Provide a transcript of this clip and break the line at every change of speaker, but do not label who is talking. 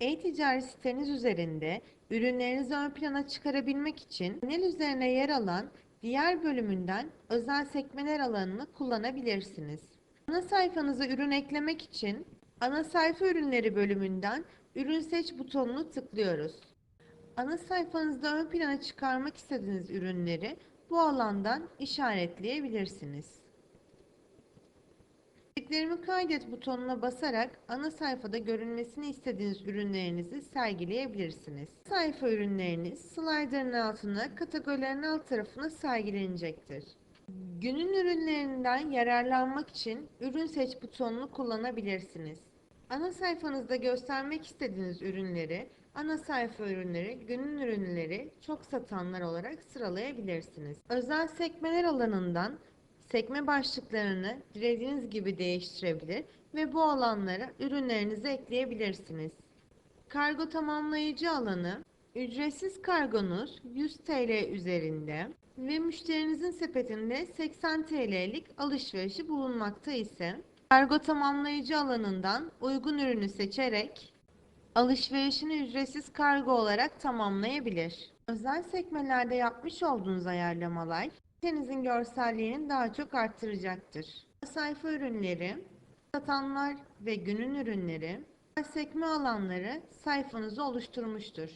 E-ticaret siteniz üzerinde ürünlerinizi ön plana çıkarabilmek için panel üzerine yer alan diğer bölümünden özel sekmeler alanını kullanabilirsiniz. Ana sayfanıza ürün eklemek için ana sayfa ürünleri bölümünden ürün seç butonunu tıklıyoruz. Ana sayfanızda ön plana çıkarmak istediğiniz ürünleri bu alandan işaretleyebilirsiniz. Bildiklerimi kaydet butonuna basarak ana sayfada görünmesini istediğiniz ürünlerinizi sergileyebilirsiniz. Sayfa ürünleriniz slider'ın altına, kategorilerin alt tarafına sergilenecektir. Günün ürünlerinden yararlanmak için ürün seç butonunu kullanabilirsiniz. Ana sayfanızda göstermek istediğiniz ürünleri ana sayfa ürünleri, günün ürünleri, çok satanlar olarak sıralayabilirsiniz. Özel sekmeler alanından sekme başlıklarını dilediğiniz gibi değiştirebilir ve bu alanlara ürünlerinizi ekleyebilirsiniz. Kargo tamamlayıcı alanı ücretsiz kargonuz 100 TL üzerinde ve müşterinizin sepetinde 80 TL'lik alışverişi bulunmakta ise kargo tamamlayıcı alanından uygun ürünü seçerek alışverişini ücretsiz kargo olarak tamamlayabilir. Özel sekmelerde yapmış olduğunuz ayarlamalar sitenizin görselliğini daha çok arttıracaktır. Sayfa ürünleri, satanlar ve günün ürünleri, sekme alanları sayfanızı oluşturmuştur.